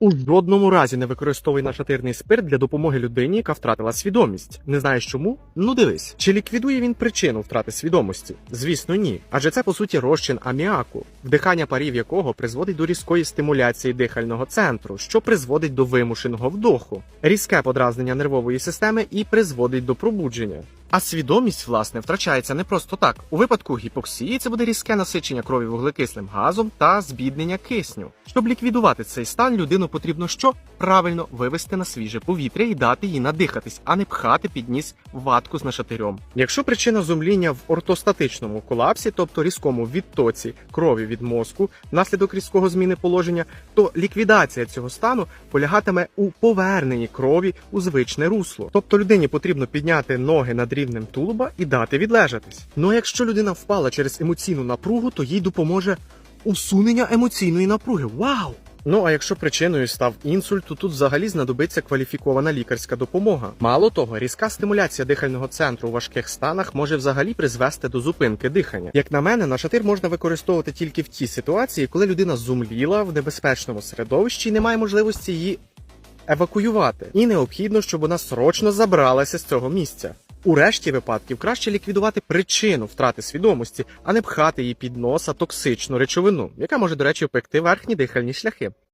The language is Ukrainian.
У жодному разі не використовуй нашатирний спирт для допомоги людині, яка втратила свідомість. Не знаєш чому? Ну дивись, чи ліквідує він причину втрати свідомості? Звісно, ні. Адже це по суті розчин аміаку, вдихання парів якого призводить до різкої стимуляції дихального центру, що призводить до вимушеного вдоху, різке подразнення нервової системи і призводить до пробудження. А свідомість, власне, втрачається не просто так. У випадку гіпоксії це буде різке насичення крові вуглекислим газом та збіднення кисню. Щоб ліквідувати цей стан, людину потрібно що правильно вивести на свіже повітря і дати їй надихатись, а не пхати під ніс ватку з нашатирем. Якщо причина зумління в ортостатичному колапсі, тобто різкому відтоці крові від мозку, внаслідок різкого зміни положення, то ліквідація цього стану полягатиме у поверненні крові у звичне русло. Тобто людині потрібно підняти ноги над рівнем тулуба і дати відлежатись. Ну а якщо людина впала через емоційну напругу, то їй допоможе усунення емоційної напруги. Вау! Ну а якщо причиною став інсульт, то тут взагалі знадобиться кваліфікована лікарська допомога. Мало того, різка стимуляція дихального центру у важких станах може взагалі призвести до зупинки дихання. Як на мене, нашатир можна використовувати тільки в тій ситуації, коли людина зумліла в небезпечному середовищі і немає можливості її евакуювати. І необхідно, щоб вона срочно забралася з цього місця. У решті випадків краще ліквідувати причину втрати свідомості, а не пхати її під носа токсичну речовину, яка може, до речі, впекти верхні дихальні шляхи.